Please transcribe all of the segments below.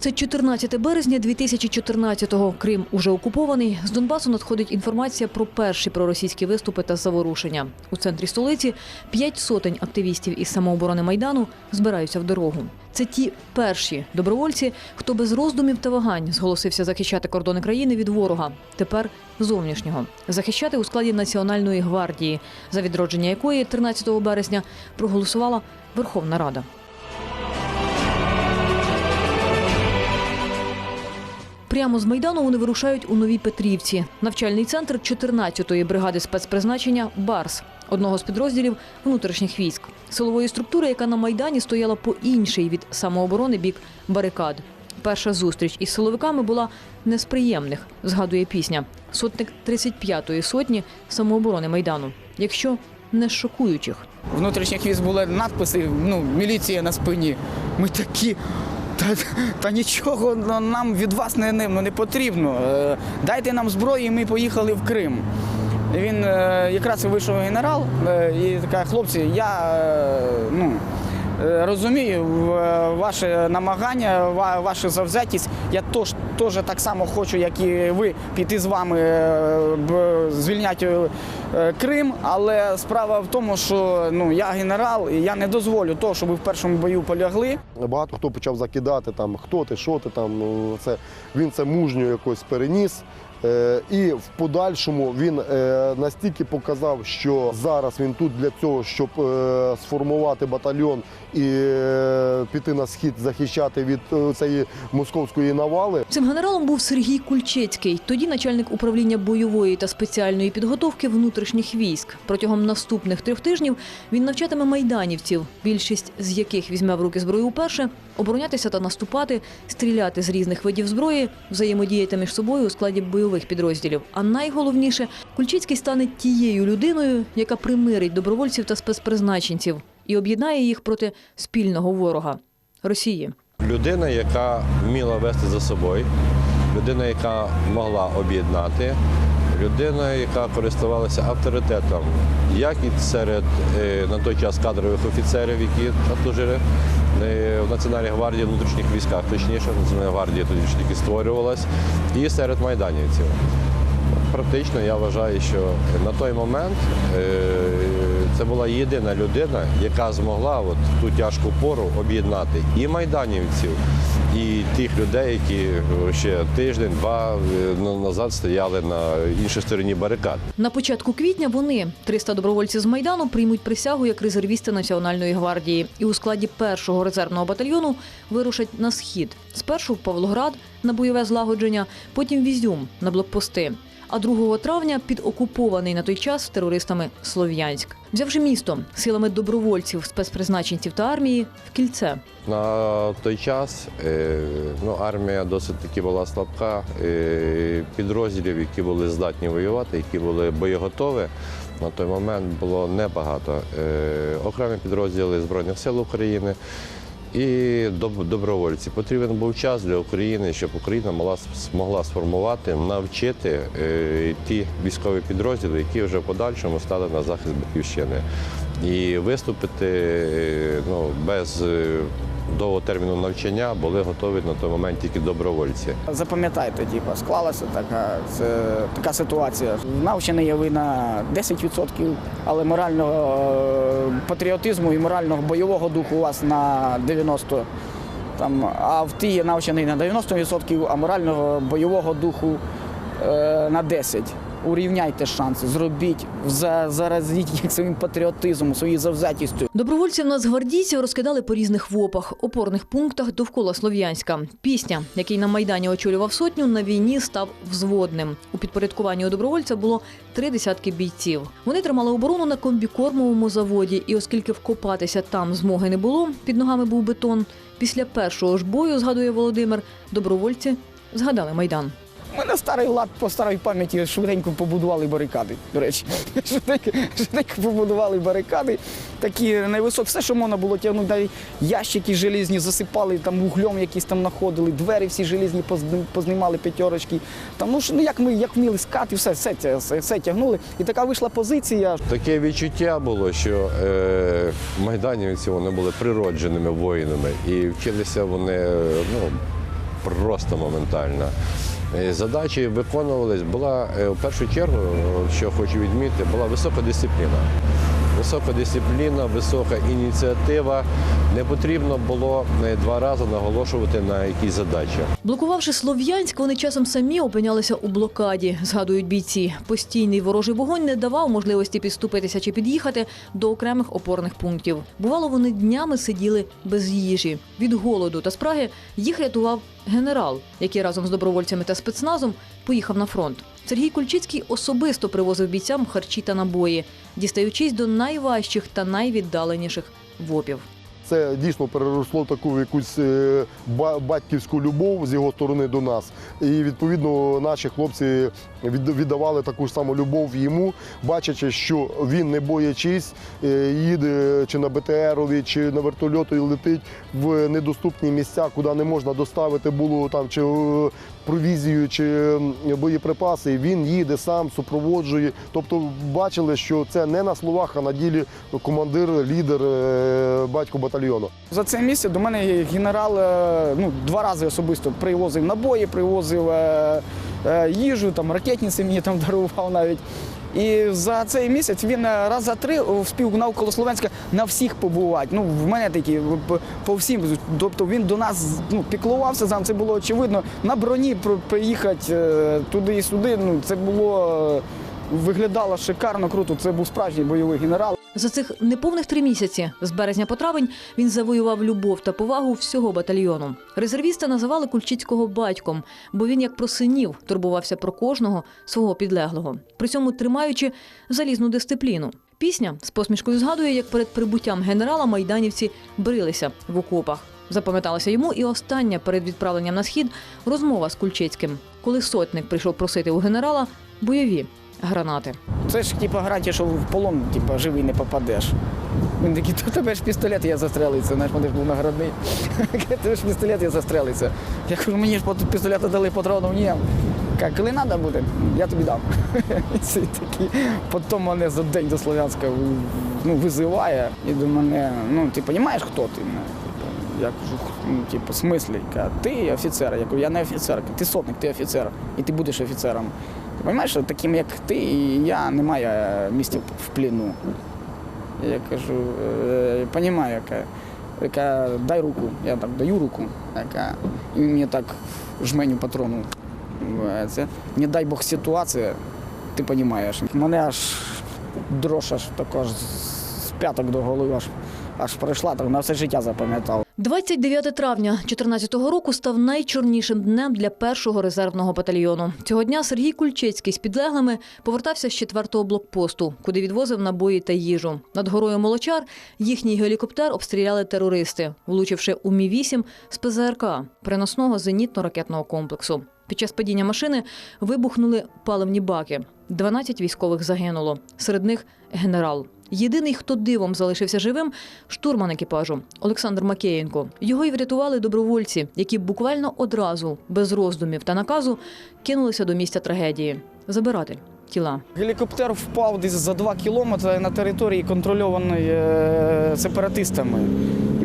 Це 14 березня 2014-го. Крим уже окупований. З Донбасу надходить інформація про перші проросійські виступи та заворушення. У центрі столиці п'ять сотень активістів із самооборони Майдану збираються в дорогу. Це ті перші добровольці, хто без роздумів та вагань зголосився захищати кордони країни від ворога. Тепер зовнішнього захищати у складі Національної гвардії, за відродження якої 13 березня проголосувала Верховна Рада. Прямо з Майдану вони вирушають у Новій Петрівці. Навчальний центр 14-ї бригади спецпризначення «Барс» – одного з підрозділів внутрішніх військ. Силової структури, яка на Майдані стояла по інший від самооборони бік барикад. Перша зустріч із силовиками була не з приємних, згадує пісня. Сотник 35-ї сотні самооборони Майдану. Якщо не шокуючих. внутрішніх військ були надписи, ну, міліція на спині. Ми такі. Та, нічого нам від вас не, ну, не потрібно. Е, Дайте нам зброю, і ми поїхали в Крим. Він е, якраз вийшов генерал е, і така, хлопці, я ну, розумію ваше намагання, вашу завзятість. Я теж, теж так само хочу, як і ви, піти з вами е, звільняти е, Крим. Але справа в тому, що ну, я генерал, і я не дозволю того, щоб ви в першому бою полягли. Багато хто почав закидати там, хто ти, що ти там. Ну, це, він це мужньо якось переніс. Е, і в подальшому він е, настільки показав, що зараз він тут для цього, щоб е, сформувати батальйон і піти на схід захищати від цієї московської навали. Цим генералом був Сергій Кульчецький, тоді начальник управління бойової та спеціальної підготовки внутрішніх військ. Протягом наступних трьох тижнів він навчатиме майданівців, більшість з яких візьме в руки зброю вперше, оборонятися та наступати, стріляти з різних видів зброї, взаємодіяти між собою у складі бойових підрозділів. А найголовніше, Кульчицький стане тією людиною, яка примирить добровольців та спецпризначенців і об'єднає їх проти спільного ворога Росії. Людина, яка вміла вести за собою, людина, яка могла об'єднати, людина, яка користувалася авторитетом, як і серед е, на той час кадрових офіцерів, які служили е, в Національній гвардії внутрішніх військах, точніше, Національна гвардія тоді ж тільки створювалась, і серед майданівців. Практично я вважаю, що на той момент е, це була єдина людина, яка змогла от ту тяжку пору об'єднати і майданівців, і тих людей, які ще тиждень-два е, назад стояли на іншій стороні барикад. На початку квітня вони, 300 добровольців з Майдану, приймуть присягу як резервісти Національної гвардії і у складі першого резервного батальйону вирушать на схід. Спершу в Павлоград на бойове злагодження, потім в Ізюм на блокпости. А 2 травня під окупований на той час терористами Слов'янськ, взявши місто силами добровольців, спецпризначенців та армії в кільце. На той час е, ну, армія досить таки була слабка. Е, підрозділів, які були здатні воювати, які були боєготові, на той момент було небагато. Е, окремі підрозділи Збройних сил України і добровольці. Потрібен був час для України, щоб Україна могла, змогла сформувати, навчити е, ті військові підрозділи, які вже в подальшому стали на захист Батьківщини. І виступити ну, без е, довгого терміну навчання були готові на той момент тільки добровольці. Запам'ятайте, типу, склалася така, це, така ситуація. Навчений є ви на 10%, але морального е, патріотизму і морального бойового духу у вас на 90%. Там, а в ті є навчений на 90%, а морального бойового духу е, на 10%. Урівняйте шанси, зробіть, за- заразіть їх своїм патріотизмом, своєю завзятістю. Добровольців нацгвардійців розкидали по різних ВОПах, опорних пунктах довкола Слов'янська. Пісня, який на Майдані очолював сотню, на війні став взводним. У підпорядкуванні у добровольця було три десятки бійців. Вони тримали оборону на комбікормовому заводі, і оскільки вкопатися там змоги не було, під ногами був бетон. Після першого ж бою, згадує Володимир, добровольці згадали Майдан. Ми на старий лад по старій пам'яті швиденько побудували барикади. До речі, швиденько, швиденько побудували барикади. Такі невисокі, все, що можна було тягнути, навіть ящики желізні засипали, там вуглем якісь там знаходили, двері всі желізні познімали п'ятерочки. Там, ну, ну як ми як вміли скати, все, все, все, все тягнули. І така вийшла позиція. Таке відчуття було, що е, майданівці вони були природженими воїнами і вчилися вони ну, просто моментально. Е, Задачі виконувались, була е, в першу чергу, е, що хочу відмітити, була висока дисципліна. Висока дисципліна, висока ініціатива. Не потрібно було е, два рази наголошувати на якісь задачі. Блокувавши Слов'янськ, вони часом самі опинялися у блокаді, згадують бійці. Постійний ворожий вогонь не давав можливості підступитися чи під'їхати до окремих опорних пунктів. Бувало, вони днями сиділи без їжі. Від голоду та спраги їх рятував генерал, який разом з добровольцями та спецназом поїхав на фронт. Сергій Кульчицький особисто привозив бійцям харчі та набої, дістаючись до найважчих та найвіддаленіших вопів. Це дійсно переросло таку якусь е, батьківську любов з його сторони до нас. І відповідно наші хлопці віддавали таку ж саму любов йому, бачачи, що він не боячись, е, їде чи на БТРові, чи на вертольоту і летить в недоступні місця, куди не можна доставити було там чи е, провізію, чи боєприпаси. Він їде сам, супроводжує. Тобто бачили, що це не на словах, а на ділі командир, лідер, батько батальйону. За це місце до мене генерал е, ну, два рази особисто привозив набої, привозив е, е, їжу, там, ракетниці мені там дарував навіть. І за цей місяць він е, раз за три вспів навколо Словенська на всіх побувати. Ну, в мене такі по- всім. Тобто він до нас ну, піклувався за це було очевидно. На броні приїхати е, туди і сюди. Ну, це було е, виглядало шикарно, круто. Це був справжній бойовий генерал. За цих неповних три місяці з березня по травень він завоював любов та повагу всього батальйону. Резервісти називали Кульчицького батьком, бо він, як про синів, турбувався про кожного свого підлеглого, при цьому тримаючи залізну дисципліну. Пісня з посмішкою згадує, як перед прибуттям генерала майданівці брилися в окопах. Запам'яталася йому і остання перед відправленням на схід розмова з Кульчицьким, коли сотник прийшов просити у генерала бойові гранати. Це ж типа гарантія, що в полон типа, живий не попадеш. Він такий, то тебе ж пістолет, я застрелиться. Знаєш, мене ж був наградний. Тебе ж пістолет, я застрелиться. Я кажу, мені ж по пістолету дали патронів, ні. Каже, коли треба буде, я тобі дам. Це такий. Потім мене за день до Слов'янська ну, визиває і до мене, ну, ти розумієш, хто ти? Ну, типу, Я кажу, ну, типу, смислі? Ти офіцер. Я кажу, я не офіцер. Ти сотник, ти офіцер. І ти будеш офіцером. Що таким, як ти і я, немає місця в пліну. Я кажу, е, розумію, яка, яка дай руку. Я так даю руку, яка, і мені так жменю патрону. Е, Це, не дай Бог ситуація, ти розумієш. Мене аж дрож аж також з п'яток до голови аж, аж пройшла, так на все життя запам'ятав. 29 травня 2014 року став найчорнішим днем для першого резервного батальйону. Цього дня Сергій Кульчицький з підлеглими повертався з четвертого блокпосту, куди відвозив набої та їжу. Над горою Молочар їхній гелікоптер обстріляли терористи, влучивши у Мі-8 з ПЗРК переносного зенітно-ракетного комплексу. Під час падіння машини вибухнули паливні баки. 12 військових загинуло. Серед них генерал. Єдиний, хто дивом залишився живим, штурман екіпажу Олександр Макеєнко. Його й врятували добровольці, які буквально одразу, без роздумів та наказу, кинулися до місця трагедії забирати тіла. Гелікоптер впав десь за два кілометри на території, контрольованої е, сепаратистами.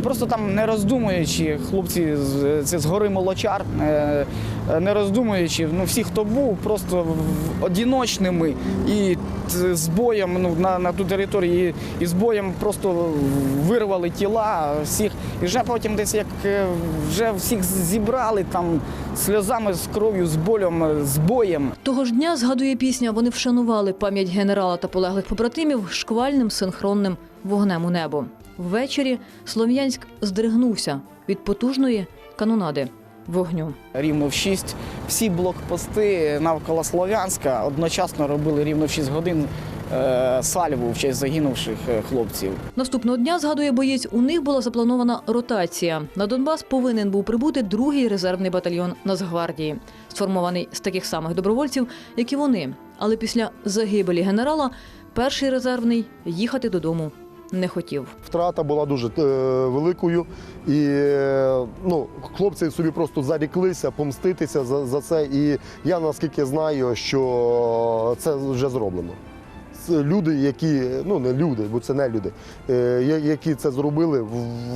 Просто там, не роздумуючи, хлопці це з гори Молочар, е, е, не роздумуючи, ну всі, хто був, просто одіночними і з боєм ну, на, на ту територію, і, і з боєм просто вирвали тіла всіх. І вже потім десь як е, вже всіх зібрали там сльозами, з кров'ю, з болем, з боєм. Того ж дня, згадує пісня, вони вшанували пам'ять генерала та полеглих побратимів шквальним синхронним вогнем у небо. Ввечері Слов'янськ здригнувся від потужної канонади вогню. Рівно в 6 всі блокпости навколо Слов'янська одночасно робили рівно в 6 годин е, сальву в честь загинувших е, хлопців. Наступного дня, згадує боєць, у них була запланована ротація. На Донбас повинен був прибути другий резервний батальйон Нацгвардії, сформований з таких самих добровольців, як і вони. Але після загибелі генерала перший резервний їхати додому не хотів. Втрата була дуже е, великою, і е, ну, хлопці собі просто заріклися помститися за, за це. І я наскільки знаю, що це вже зроблено. Люди, які ну не люди, бо це не люди, е, які це зробили,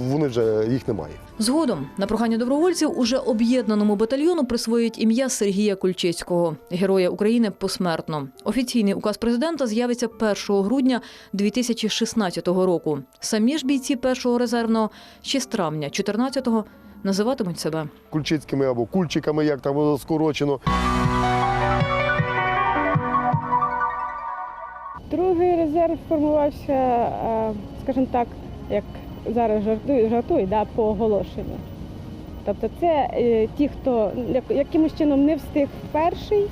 вони вже їх немає. Згодом на прохання добровольців уже об'єднаному батальйону присвоїть ім'я Сергія Кульчицького, героя України посмертно. Офіційний указ президента з'явиться 1 грудня 2016 року. Самі ж бійці першого резервного ще з травня 14-го називатимуть себе. Кульчицькими або кульчиками, як там скорочено. Другий резерв формувався, е, скажімо так, як зараз жартують, да, по оголошенню. Тобто це е, ті, хто якимось чином не встиг перший,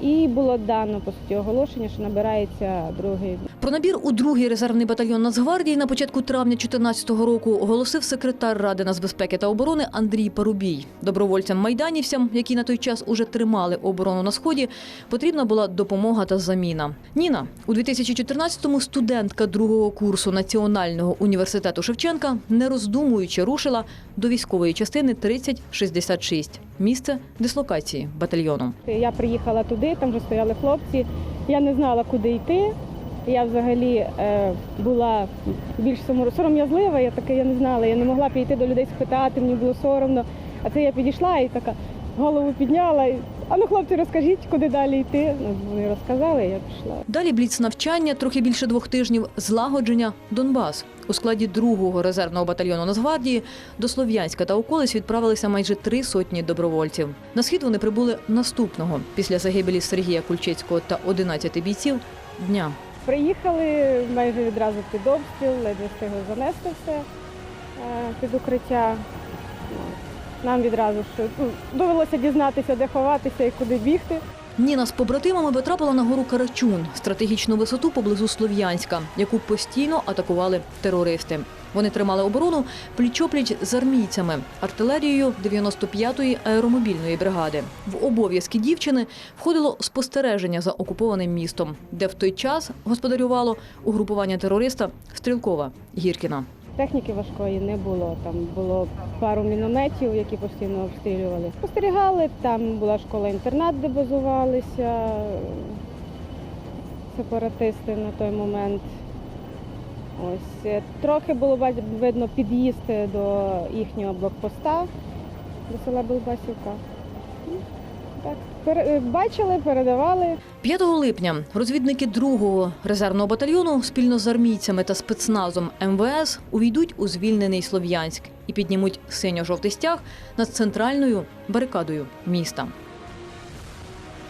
і було дано по суті оголошення, що набирається другий. Про набір у другий резервний батальйон Нацгвардії на початку травня 2014 року оголосив секретар Ради нацбезпеки та оборони Андрій Парубій. Добровольцям майданівцям, які на той час уже тримали оборону на сході, потрібна була допомога та заміна. Ніна у 2014-му студентка другого курсу Національного університету Шевченка, не роздумуючи, рушила до військової частини 3066 – місце дислокації батальйону. Я приїхала туди, там вже стояли хлопці. Я не знала, куди йти. Я взагалі е, була більш сором'язлива, я таке я не знала. Я не могла підійти до людей спитати, мені було соромно. А це я підійшла і така голову підняла. І, а ну, хлопці, розкажіть, куди далі йти. Ну, вони розказали, я пішла. Далі бліц навчання, трохи більше двох тижнів, злагодження Донбас. У складі другого резервного батальйону Нацгвардії до Слов'янська та околиць відправилися майже три сотні добровольців. На схід вони прибули наступного після загибелі Сергія Кульчицького та 11 бійців дня. Приїхали майже відразу під обстріл, ледве встигли занести все е, під укриття. Нам відразу ну, довелося дізнатися, де ховатися і куди бігти. Ніна з побратимами потрапила на гору Карачун, стратегічну висоту поблизу Слов'янська, яку постійно атакували терористи. Вони тримали оборону пліч-опліч з армійцями, артилерією 95-ї аеромобільної бригади. В обов'язки дівчини входило спостереження за окупованим містом, де в той час господарювало угрупування терориста Стрілкова Гіркіна. Техніки важкої не було. Там було пару мінометів, які постійно обстрілювали. Спостерігали, там була школа-інтернат, де базувалися е, сепаратисти на той момент. Ось е, трохи було видно під'їзд до їхнього блокпоста до села Белбасівка. Ну, Так, е, бачили, передавали. 5 липня розвідники другого резервного батальйону спільно з армійцями та спецназом МВС увійдуть у звільнений Слов'янськ і піднімуть синьо-жовтий стяг над центральною барикадою міста.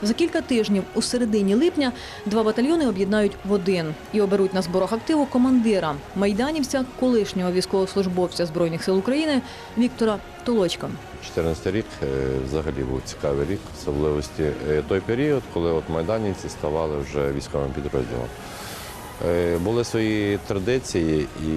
За кілька тижнів у середині липня два батальйони об'єднають в один і оберуть на зборах активу командира майданівця, колишнього військовослужбовця збройних сил України Віктора Толочка. 14 рік е, взагалі був цікавий рік, особливості е, той період, коли от майданівці ставали вже військовим підрозділом. Е, Були свої традиції і,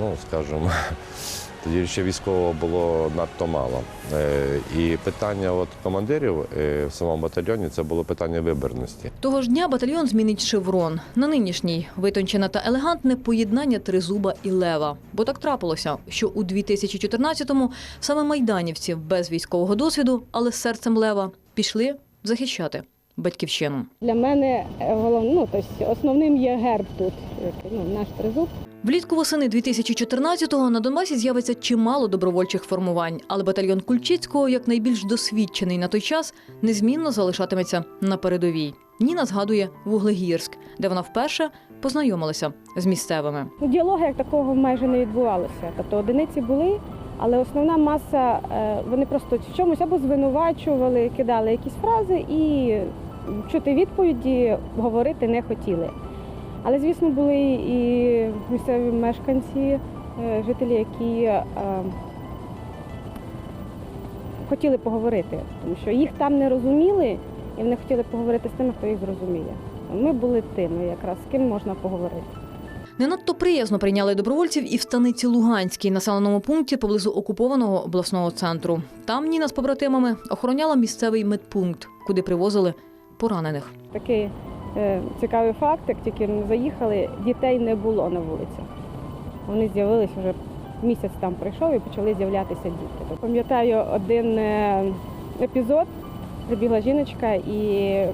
ну, скажімо, тоді ще військового було надто мало. Е, І питання от командирів е, в самому батальйоні це було питання виборності. Того ж дня батальйон змінить шеврон. На нинішній витончене та елегантне поєднання тризуба і лева. Бо так трапилося, що у 2014-му саме майданівці без військового досвіду, але з серцем лева, пішли захищати батьківщину. Для мене е, головне, ну, тобто основним є герб тут, ну, наш тризуб. Влітку восени 2014-го на Донбасі з'явиться чимало добровольчих формувань, але батальйон Кульчицького, як найбільш досвідчений на той час, незмінно залишатиметься на передовій. Ніна згадує Вуглегірськ, де вона вперше познайомилася з місцевими. Ну, діалогу як такого майже не відбувалося. Тобто одиниці були, але основна маса е, вони просто в чомусь або звинувачували, кидали якісь фрази і чути відповіді говорити не хотіли. Але, звісно, були і місцеві мешканці, е, жителі, які е, хотіли поговорити, тому що їх там не розуміли, і вони хотіли поговорити з тими, хто їх зрозуміє. Ми були тими, якраз з ким можна поговорити. Не надто приязно прийняли добровольців і в станиці Луганській, населеному пункті поблизу окупованого обласного центру. Там Ніна з побратимами охороняла місцевий медпункт, куди привозили поранених. Такий е, цікавий факт, як тільки ми заїхали, дітей не було на вулицях. Вони з'явилися вже місяць там пройшов і почали з'являтися діти. Пам'ятаю один е, епізод, прибігла жіночка і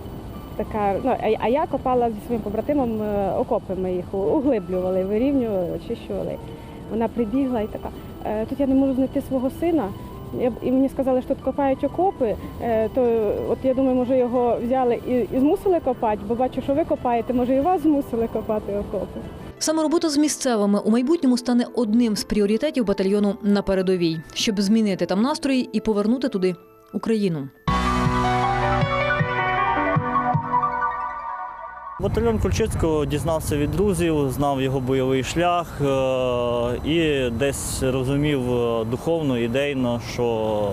така. Ну, а, а я копала зі своїм побратимом е, окопи. Ми їх углиблювали, вирівнювали, очищували. Вона прибігла і така. «Е, Тут я не можу знайти свого сина. Я І мені сказали, що тут копають окопи, е, то от я думаю, може його взяли і, і змусили копати, бо бачу, що ви копаєте, може і вас змусили копати окопи. Саме робота з місцевими у майбутньому стане одним з пріоритетів батальйону на передовій, щоб змінити там настрої і повернути туди Україну. Батальйон Кульчицького дізнався від друзів, знав його бойовий шлях е, і десь розумів е, духовно, ідейно, що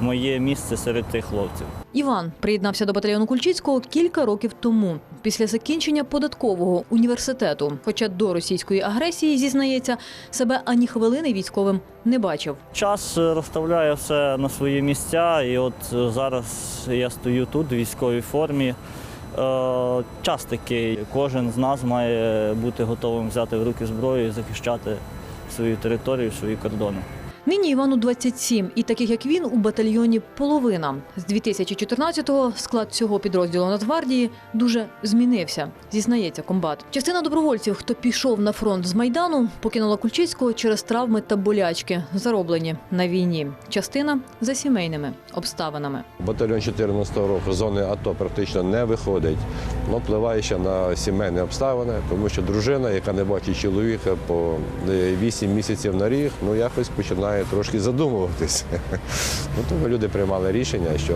моє місце серед тих хлопців. Іван приєднався до батальйону Кульчицького кілька років тому, після закінчення податкового університету. Хоча до російської агресії зізнається, себе ані хвилини військовим не бачив. Час е, розставляє все на свої місця, і от зараз я стою тут в військовій формі. Е, Час такий, кожен з нас має бути готовим взяти в руки зброю і захищати свою територію, свої кордони. Нині Івану 27, і таких як він у батальйоні половина. З 2014-го склад цього підрозділу Нацгвардії дуже змінився, зізнається комбат. Частина добровольців, хто пішов на фронт з майдану, покинула Кульчицького через травми та болячки, зароблені на війні. Частина за сімейними обставинами. Батальйон 14 року з зони АТО практично не виходить. Ну, впливає ще на сімейні обставини, тому що дружина, яка не бачить чоловіка по 8 місяців на рік, ну якось починає трошки задумуватись. Ну, тому люди приймали рішення, що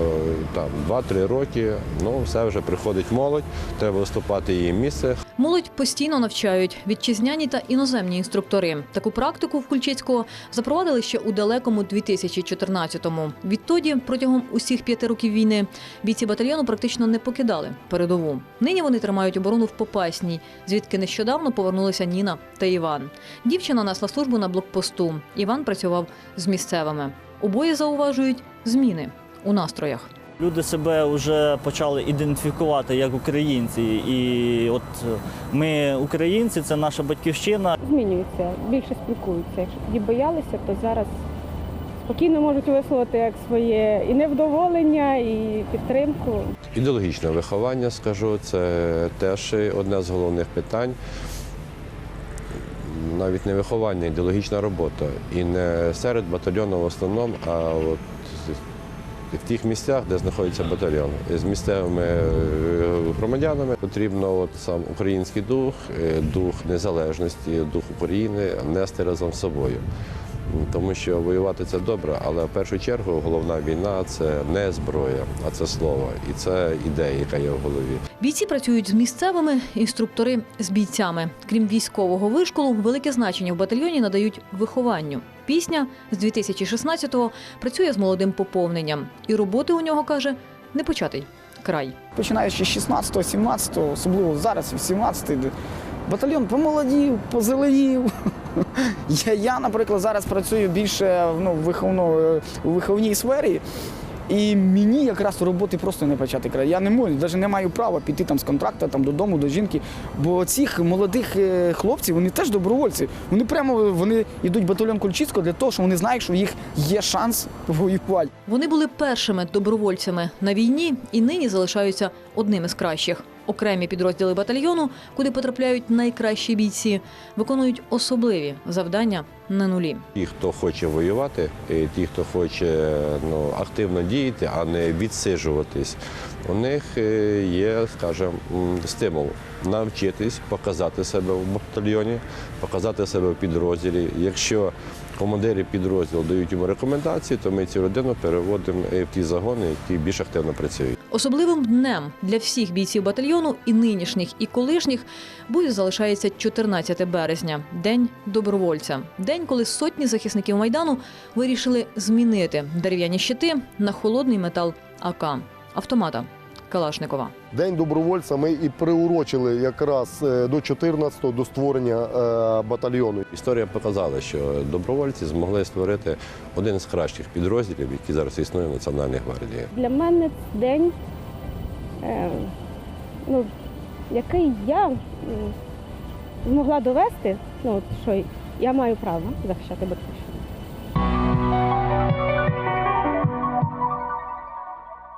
там 2-3 роки, ну все вже приходить молодь, треба виступати її місце. Молодь постійно навчають вітчизняні та іноземні інструктори. Таку практику в Кульчицького запровадили ще у далекому 2014-му. Відтоді, протягом усіх п'яти років війни, бійці батальйону практично не покидали передову. Нині вони тримають оборону в Попасній, звідки нещодавно повернулися Ніна та Іван. Дівчина несла службу на блокпосту. Іван працював з місцевими. Обоє зауважують зміни у настроях. Люди себе вже почали ідентифікувати як українці. І от ми українці, це наша батьківщина. Змінюються, більше спілкуються. Якщо тоді боялися, то зараз спокійно можуть висловити як своє і невдоволення, і підтримку. Ідеологічне виховання, скажу, це теж одне з головних питань. Навіть не виховання, ідеологічна робота. І не серед батальйону в основному, а от в тих місцях, де знаходиться батальйон. З місцевими е, громадянами потрібно от сам український дух, е, дух незалежності, дух України нести разом з собою. Тому що воювати це добре, але в першу чергу головна війна це не зброя, а це слово. І це ідея, яка є в голові. Бійці працюють з місцевими, інструктори з бійцями. Крім військового вишколу, велике значення в батальйоні надають вихованню. Пісня з 2016-го працює з молодим поповненням. І роботи у нього каже не початий край. Починаючи з 16-го, 17-го, особливо зараз, 18-й, батальйон помолодів, позеленів. Я, наприклад, зараз працюю більше ну, у виховній сфері. І мені якраз роботи просто не почати край. Я не можу, навіть не маю права піти там з контракту там, додому, до жінки. Бо цих молодих е, хлопців, вони теж добровольці. Вони прямо вони йдуть батальйон Кульчицького для того, що вони знають, що їх є шанс воювати. Вони були першими добровольцями на війні і нині залишаються одними з кращих. Окремі підрозділи батальйону, куди потрапляють найкращі бійці, виконують особливі завдання на нулі. Ті, хто хоче воювати, і ті, хто хоче ну, активно діяти, а не відсиджуватись, у них е, є, скажімо, стимул навчитись, показати себе в батальйоні, показати себе в підрозділі. Якщо командири підрозділу дають йому рекомендації, то ми цю родину переводимо е, в ті загони, які більш активно працюють. Особливим днем для всіх бійців батальйону, і нинішніх, і колишніх, буде залишається 14 березня, день добровольця. День, коли сотні захисників майдану вирішили змінити дерев'яні щити на холодний метал АК автомата Калашникова. День добровольця ми і приурочили якраз е, до 14-го, до створення е, батальйону. Історія показала, що добровольці змогли створити один з кращих підрозділів, який зараз існує в Національній гвардії. Для мене день, е, ну, який я змогла довести, ну, що я маю право захищати батьківщину.